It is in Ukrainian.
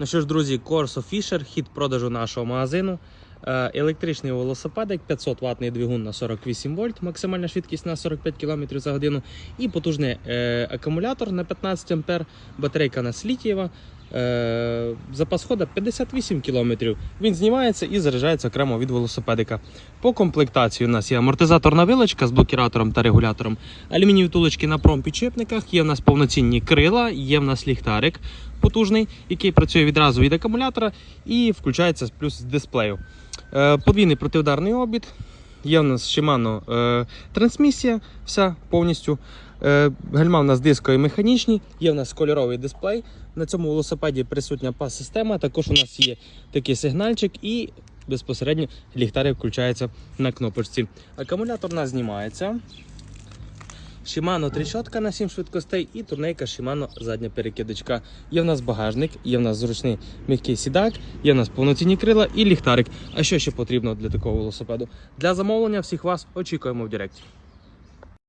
Ну що ж, друзі, Corso Fisher, хід продажу нашого магазину. Е, Електричний велосипедик, 500 ватний двигун на 48 вольт, максимальна швидкість на 45 км за годину. І потужний е, акумулятор на 15 ампер, батарейка на слітієва. Е, запас хода 58 км. Він знімається і заряджається окремо від велосипедика. По комплектації у нас є амортизаторна вилочка з блокіратором та регулятором, алюмінієві втулочки на промпідчепниках, є в нас повноцінні крила, є в нас ліхтарик потужний, який працює відразу від акумулятора і включається плюс з дисплею. Е, Подвійний протиударний обід. Є в нас Shimano е, трансмісія, вся повністю. Е, гальма в нас дискові механічні, є в нас кольоровий дисплей. На цьому велосипеді присутня пас-система. Також у нас є такий сигнальчик і безпосередньо ліхтарик включається на кнопочці. Акумулятор у нас знімається. Shimano трещотка на 7 швидкостей і турнейка Shimano задня перекидочка. Є в нас багажник, є в нас зручний м'який сідак, є в нас повноцінні крила і ліхтарик. А що ще потрібно для такого велосипеду? Для замовлення всіх вас очікуємо в Директі.